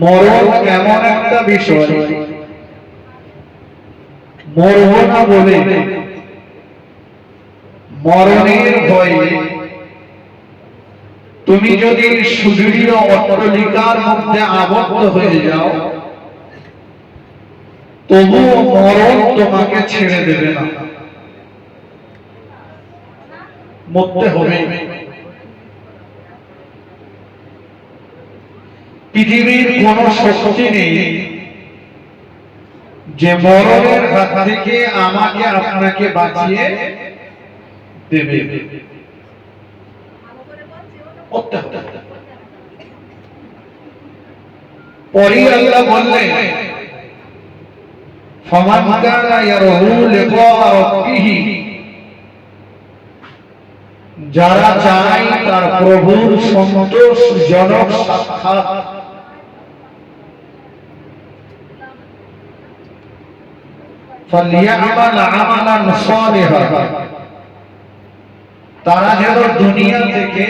মরণ এমন একটা বিষয়। মরব না বলে মরণের ভয়ে তুমি যদি সুদৃঢ় অট্টলিকার মধ্যে আবদ্ধ হয়ে যাও, তবুও মরণ তোমাকে ছেড়ে দেবে না। মরতে হবে। পৃথিবীর কোন শক্তি নেই যে মরণের হাত থেকে আমাকে আপনাকে বাঁচিয়ে দেবে মরতে হবে। পরে আল্লাহ বললেন فمن كان يرجو لقاء ربه যারা চায় তার প্রভুর সন্তোষজনক সাক্ষাৎ তারা যেন দুনিয়া থেকে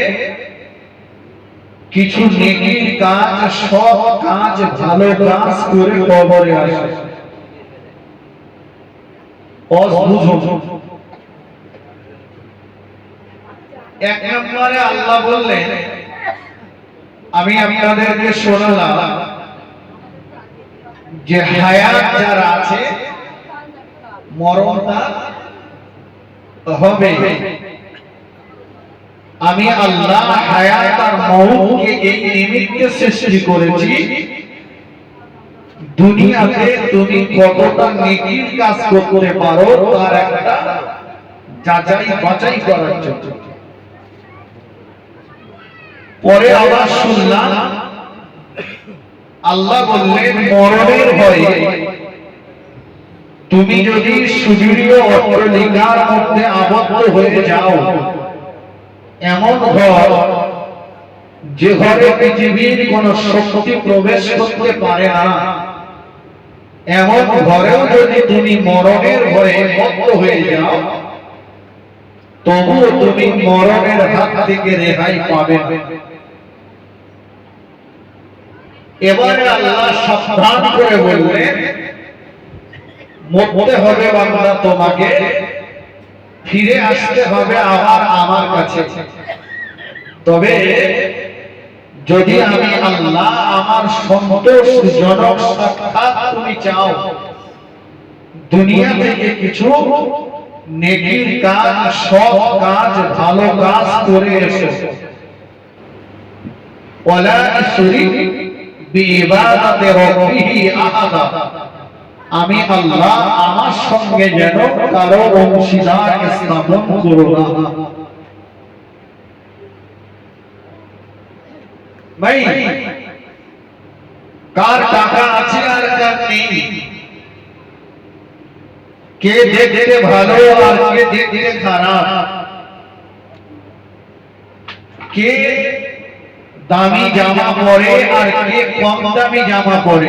কিছু নেকির কাজ সব কাজ, ভালো কাজ করে কবরে আসে। এক নম্বরে আল্লাহ বললেন, আমি আপনাদেরকে শোনালাম যে হায়াত যারা আছে মরণটা হবে। আমি আল্লাহ সৃষ্টি করেছি। দুনিয়াতে তুমি কতটা কাজ করতে পারো, তার একটা যাচাই করার জন্য। পরে আবার শুনলাম, আল্লাহ বললেন, মরণের ভয়ে তুমি যদি সুদৃঢ় অট্টলিকার মধ্যে আবদ্ধ হয়ে যাও, এমন ঘর যে ঘরে পৃথিবীর কোন শক্তি প্রবেশ করতে পারে না, এমন ঘরেও যদি তুমি মরণের ভয়ে বদ্ধ হয়ে যাও, তবুও তুমি মরণের হাত থেকে রেহাই পাবে। এবারে আল্লাহ সাবধান করে বললেন মরতে হবে বাংলা তোমাকে। ফিরে আসতে হবে আবার আমার কাছে। তবে যদি আমি আল্লাহ আমার সন্তোষজনক সাক্ষাৎ তুমি চাও দুনিয়া থেকে কিছু নেকির কাজ, সব কাজ ভালো কাজ করে এসো। ওয়ালা ইশরিক বিইবাদাতি রাব্বিহি আহাদা। আমি আল্লাহ আমার সঙ্গে যেন কারও অংশীদার স্থাপন করো না। ভাই, কার টাকা আছে আর কার নেই? কে দেখতে ভালো আর কে দেখতে খারাপ? কে দামি জামা পরে আর কে কম দামি জামা পরে?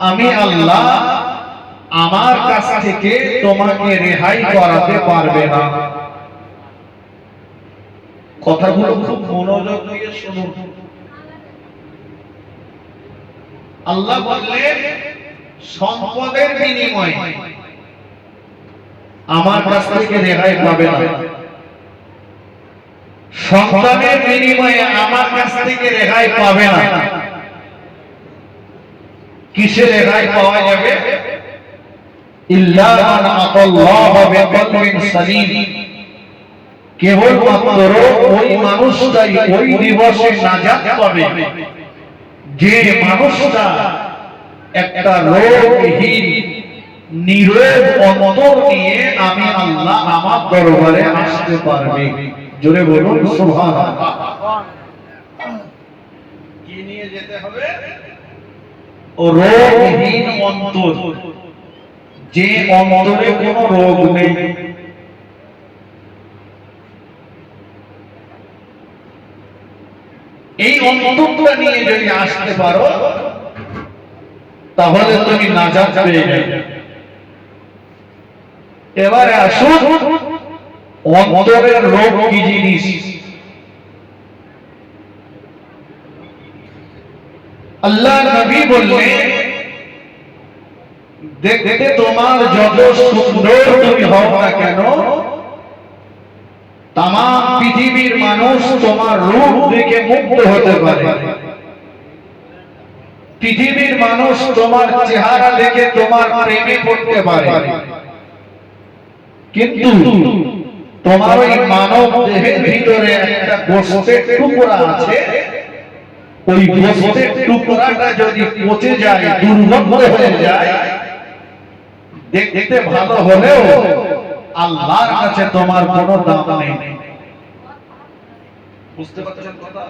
আমি আল্লাহ আমার কাছ থেকে তোমাকে রেহাই করাতে পারবে না। কথাগুলো খুব মনোযোগ দিয়ে শুনুন। আল্লাহ বললেন, সম্পদের বিনিময়ে আমার কাছ থেকে রেহাই পাবে না। সন্তানের বিনিময়ে আমার কাছ থেকে রেহাই পাবে না। কিসে রেহাই পাওয়া যাবে? একটা আমি আল্লাহ আমার দরবারে আসতে পারবে। জোরে বলুন কি নিয়ে যেতে হবে? রোগহীন অন্তর। যে অন্তরে কোনো রোগ নেই। এই অন্তরটা নিয়ে যদি আসতে পারো, তাহলে তুমি নাজাত পেয়ে এবারে আসুন, অন্তরের রোগ কি জিনিস? আল্লাহ নবী বললেন দেখতে তোমার যত সুন্দর তুমি হও না কেন তাম পৃথিবীর মানুষ তোমার রূপ দেখে মুগ্ধ হতে পারে। পৃথিবীর মানুষ তোমার চেহারা দেখে তোমার প্রেমে পড়তে পারে। কিন্তু তোমার ওই মানব দেহের ভিতরে একটা টুকরা আছে ওই গোষ্ঠের টুকরাটা যদি পচে যায়, দুর্গন্ধ হয়ে যায়, দেখতে ভালো হলেও আল্লাহর কাছে তোমার কোনো দাম নেই। বুঝতে পারছেন কথা?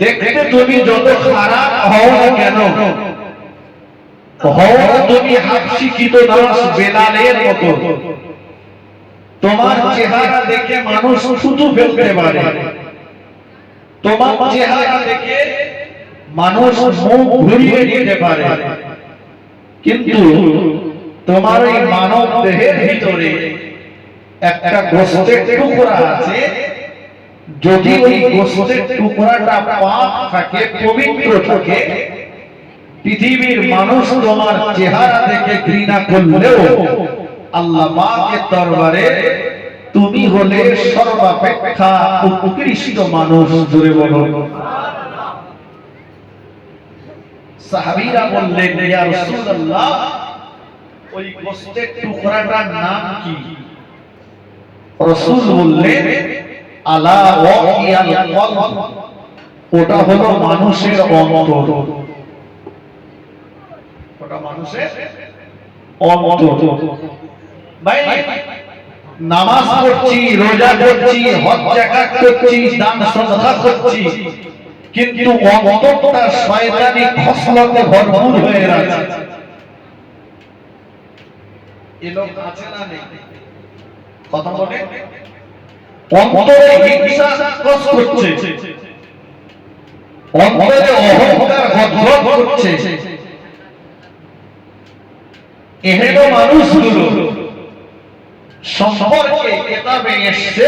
দেখতে তুমি যত খারাপ হও না কেন, হও তুমি হাফশিক্ষিত দাস বেলালের মতো। তোমার চেহারা দেখে মানুষ শুধু ফেলতে পারে। তোমার চেহারা দেখে মানুষ মুখ ঘুরিয়ে দিতে পারে। কিন্তু তোমার এই মানব দেহের ভিতরে একটা টুকরা আছে। যদি ওই টুকরাটা পাপ থাকে পবিত্র থাকে পৃথিবীর মানুষ তোমার চেহারা দেখে ঘৃণা করলেও আল্লাহ পাকের দরবারে তুমি হলে সর্বাপেক্ষা উৎকৃষ্ট মানুষ জুড়ে বলো। সাহাবীরা বললেন ওই গোশতের টুকরাটার নাম কি? রাসূল বললেন, আলা ওটা হলো মানুষের অন্তর ওটা মানুষের অন্তর ভাই নামাজ পড়ছি, রোজা করছি হজ জাকাত করছি, দান সদকা করছি। কিন্তু অন্তরটা শয়তানি খসলতে ভরপুর হয়ে আছে এ লোক আছে না নেই? কথা বলে? অন্তরে হিংসা কাজ করছে। অন্তরে অহংকার গদগদ করছে। এহেন মানুষগুলো সম্পর্কে কেতাবে এসছে।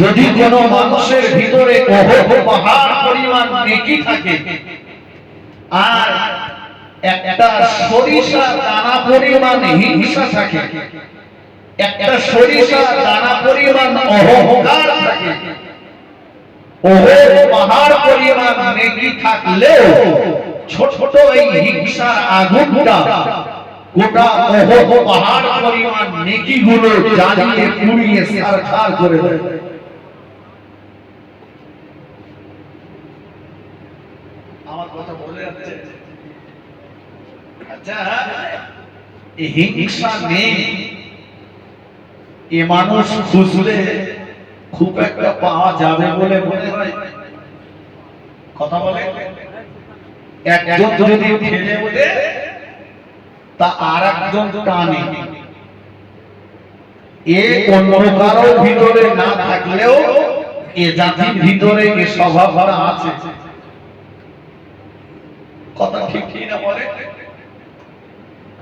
যদি কোন মানুষের ভিতরে পাহাড় পরিমাণ নেকি থাকে, আর একটা সরিষা দানা পরিমাণ হিংসা থাকে, একটা সরিষা দানা পরিমাণ অহংকার থাকে পাহাড় পরিমাণ নেকি থাকলেও ছোট ছোট এই হিংসার আগুনটা গোটা অহং পাহাড় পরিমাণ নেকি গুলো জ্বালিয়ে পুড়িয়ে সারখার করে দেয়। আমার কথা বলে যাচ্ছে আচ্ছা এই হিংসা নেই। এ মানুষ খুঁজলে খুব একটা পাওয়া যাবে বলে মনে হয়। কথা বলে? একজন যদি ফেলে বলে তা আর একজন টানে। এ অন্য কারোর ভিতরে না থাকলেও এ জাতির ভিতরে এ স্বভাবটা আছে। কথা ঠিক না বলে?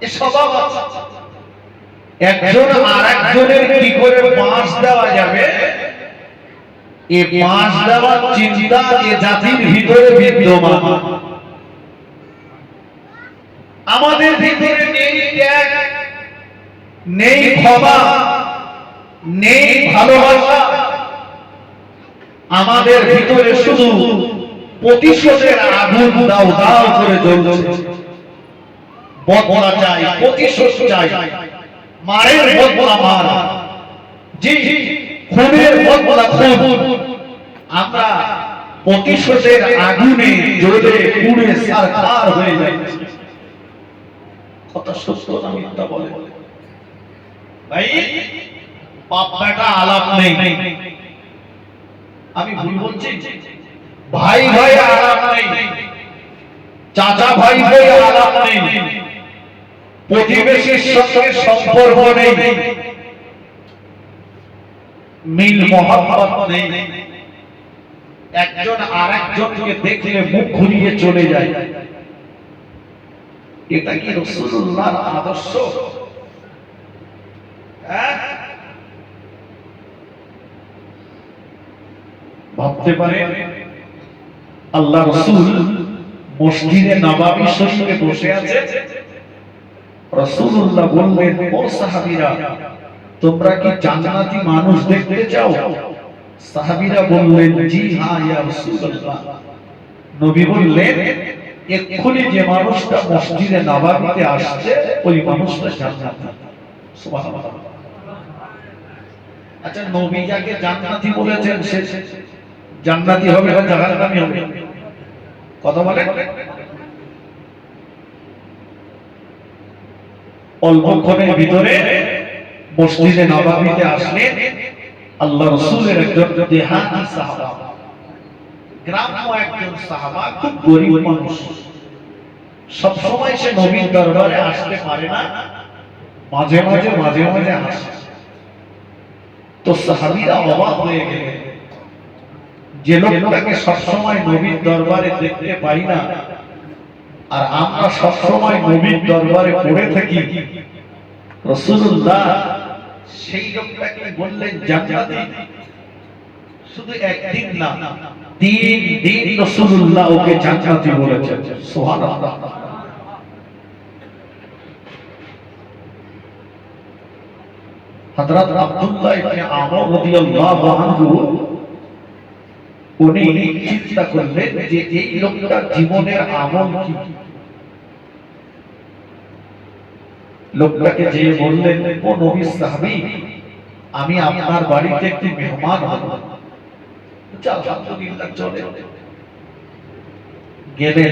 এ স্বভাব আছে। একজন আর একজনের কি করে বাঁশ দেওয়া যাবে? এ বাঁশ দেওয়ার চিন্তা এ জাতির ভিতরে বিদ্যমান। আমাদের ভিতরে নেই ত্যাগ, নেই ক্ষমা, নেই ভালোবাসা। আমাদের ভিতরে শুধু প্রতিশোধের আগুন দাও দাও করে জ্বলছে। বদলা চাই, প্রতিশোধ চাই। মারের বদলা মার। জি খুনের বদলা খুন। আমরা প্রতিশোধের আগুনে জ্বলে পুড়ে সারখার হয়ে যাচ্ছি। কথা সত্য না মিথ্যা বলে। ভাই পাপ বেটা আলাপ নেই। আমি ভুল বলছি? ভাই ভাই আলাপ নেই। চাচা ভাই ভাই আলাপ নেই। প্রতিবেশীর সঙ্গে সম্পর্ক নেই। মিল মহব্বত নেই। একজন আর একজনকে দেখলে মুখ ঘুরিয়ে চলে যায়। এটা কি রসুল্লাহর আদর্শ? হ্যাঁ? ভাবতে পারে আল্লাহ রসুল মসজিদে নবাবী শরীফে বসে আছে। রসুল্লাহ বললেন, ও সাহাবীরা, তোমরা কি জান্নাতি মানুষ দেখতে চাও? সাহাবীরা বললেন, জি হ্যাঁ ইয়া রাসূলুল্লাহ। নবী বললেন এক্ষুনি যে মানুষটা মসজিদে নবাবিতে আসছে, ওই মানুষটা জান্নাতি। আচ্ছা নবী যাকে জান্নাতি বলেছেন, সে জান্নাতি হবে হবে? কথা বলেন অল্পক্ষণের ভিতরে মসজিদে নবাবিতে আল্লাহ রসুলের একজন দেহাতি সাহাবা। গ্রাম্য একজন সাহাবা খুব গরিব মানুষ। সব সময় সে নবীর দরবারে আসতে পারে না মাঝে মাঝে মাঝে মাঝে আসে। তো সাহাবীরা অবাক হয়ে গেলেন। যে লোকটাকে সবসময় নবীর দরবারে দেখতে পাই না আর আমরা সবসময় নবীর দরবারে পড়ে থাকি। রসুল্লাহ সেই লোকটাকে বললেন জান্নাতি শুধু একদিন না তিন দিন রসুল্লাহ ওকে জান্নাতি বলেছেন। সুবহানাল্লাহ। আব্দুল্লাহ ইবনে আমর রাদিয়াল্লাহু আনহু উনি চিন্তা করলেন যে এই লোকটার জীবনের আমল কি? লোকটাকে যে বললেন ও নবী সাহাবী আমি আপনার বাড়িতে একটি মেহমান বলছে, গেলে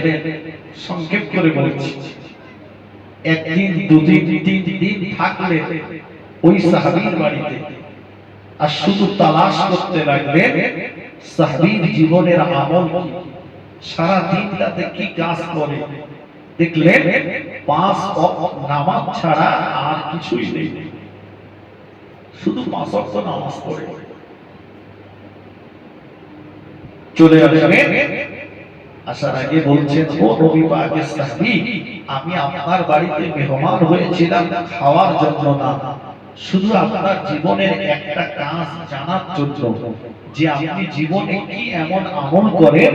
সংক্ষেপ করে একদিন, দুদিন দিন থাকলে ওই বাড়িতে আর শুধু তালাশ করতে সাহাবীর জীবনের আমল সারা দিন কি কাজ করে? দেখলেন পাঁচ নামাজ ছাড়া আর কিছুই নেই। শুধু পাঁচ নামাজ পড়ে। চলে আসবেন। আসার আগে বলছেন, ও নবী আমি আপনার বাড়িতে মেহমান হয়েছিলাম খাওয়ার জন্য না। শুধু আপনার জীবনের একটা কাজ জানার জন্য, যে আপনি জীবনে কি এমন আমল করেন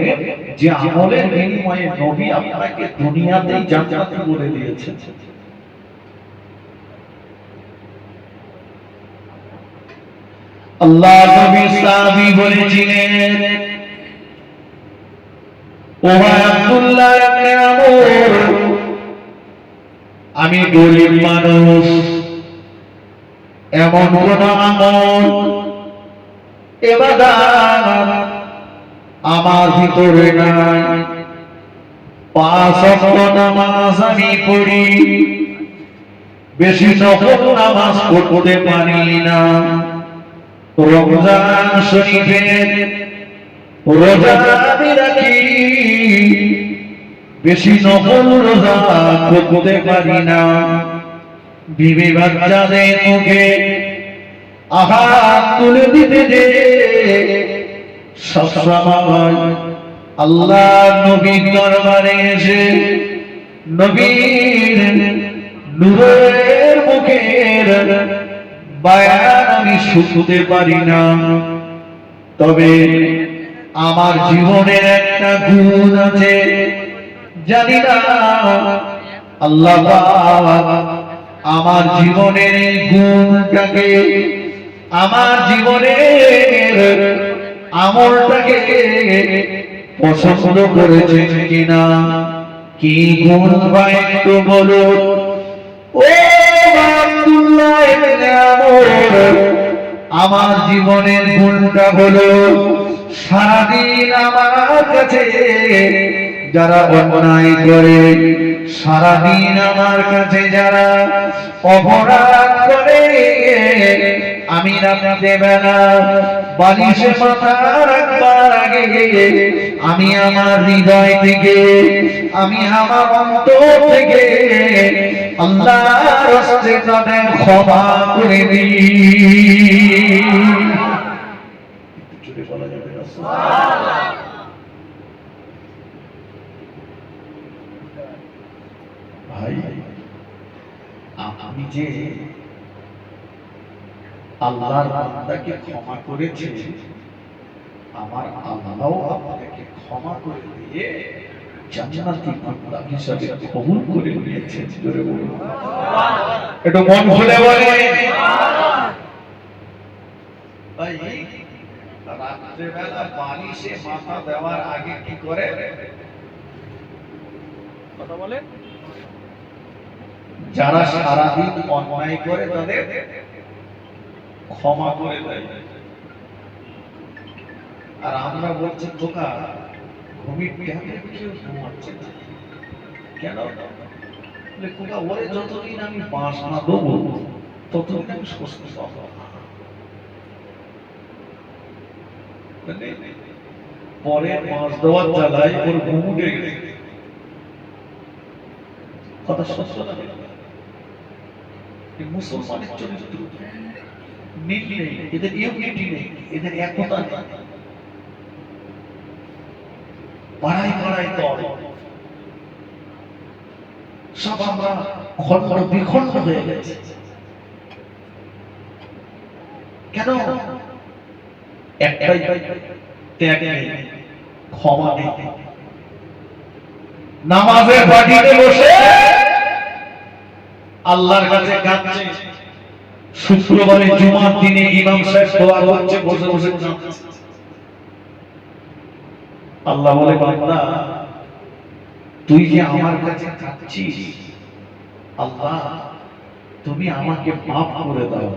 যে আমলের বিনিময়ে নবী আপনাকে দুনিয়াতেই জান্নাতি বলে দিয়েছেন? আল্লাহ নবী সাহাবী বলেছিলেন আমি গরিব মানুষ, এমন কোন আমল আমার ভিতরে নাই। পাঁচ আমি পড়ি, বেশি নফল নামাজ পড়তে পারি না। রমজান শরীফের বেশি নফল রোজা করতে পারি না। বিবি বাচ্চাদের মুখে আহার তুলে দিতে যে সবসময় আল্লাহ নবীর দরবারে এসে নবীর নূরের মুখের বায়ান আমি শুনতে পারি না। তবে আমার জীবনের একটা গুণ আছে। জানি না। আল্লাহ আমার জীবনের এই গুণটাকে, আমার জীবনের আমলটাকে পছন্দ করেছে কিনা? কি গুণ ভাই একটু বলো ও আমার জীবনের গুণটা হলো সারাদিন আমার কাছে, যারা অন্যায় করে, সারাদিন আমার কাছে যারা অপরাধ করে, আমি রাখতে বেলা বালিশে মাথা রাখবা দেওয়ার আগে, আমি আমার হৃদয় থেকে, আমি আমার অন্তর থেকে আল্লাহর হস্তে তাদের ক্ষমা করে দিই একটু জোরে বলা যাবে না ভাই আমি যে আল্লাহর বান্দাকে ক্ষমা করেছি আমার আল্লাহও আপনাকে ক্ষমা করে দিয়ে জান্নাতি কবুল করে বলুন। একটু মন খুলে বলে ভাই রাত্রেবেলা বালিশে মাথা দেওয়ার আগে কি করে? কথা বলেন। যারা সারাদিন অন্যায় করে তাদের ক্ষমা করে দেয়। আর আমরা বলছি খোকা ঘুমির ঘুমাচ্ছে কেন? বলে, খোকা ওরে যতদিন আমি বাঁশ না দেবো ততদিন আমি স্বস্তি পাবো পরে মাছ দেওয়ার জ্বালায় ওর ঘুম উঠে গেছে। কথা সত্য মুসলমানের চরিত্র মিল নেই, এদের ইউনিটি নেই, এদের একতা নেই। পাড়ায় পাড়ায় সব আমরা খন্ড বিখণ্ড হয়ে গেছে। কেন? একটাই ত্যাগ ক্ষমা নামাজের বসে আল্লাহর কাছে কাঁদছে। শুক্রবারে জুমার দিনে ইমাম সাহেব দোয়া করছে, বসে বসে আল্লাহ বলে, বান্দা, তুই যে আমার কাছে কাঁদছিস? আল্লাহ, তুমি আমাকে মাফ করে দাও।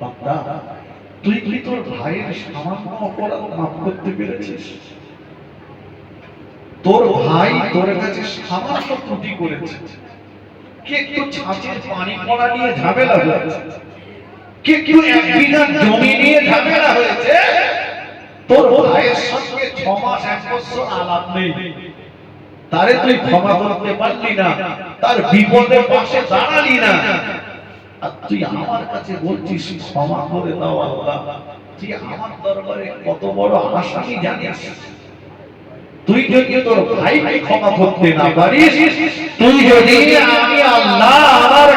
বান্দা তুই কি তোর ভাইয়ের সামান্য অপরাধ মাফ করতে পেরেছিস? তোর ভাই তোর কাছে সামান্য ত্রুটি করেছে। কে ছাঁচের পানি পড়া নিয়ে ঝামেলা হয়েছে? কে কেউ এক বিঘা জমি নিয়ে ঝামেলা হয়েছে? তোর ভাইয়ের সঙ্গে ছ মাস, এক বছর আলাপ নেই। তারে তুই ক্ষমা করতে পারলি না, তার বিপদে পাশে দাঁড়ালি না। আর তুই আমার কাছে বলছিস, ক্ষমা করে দাও আল্লাহ। তুই আমার দরবারে কত বড় আসামি জানিস। তুই যদি তোর ভাইকে ক্ষমা করতে না পারিস, তুই যদি আমি আল্লাহ আমার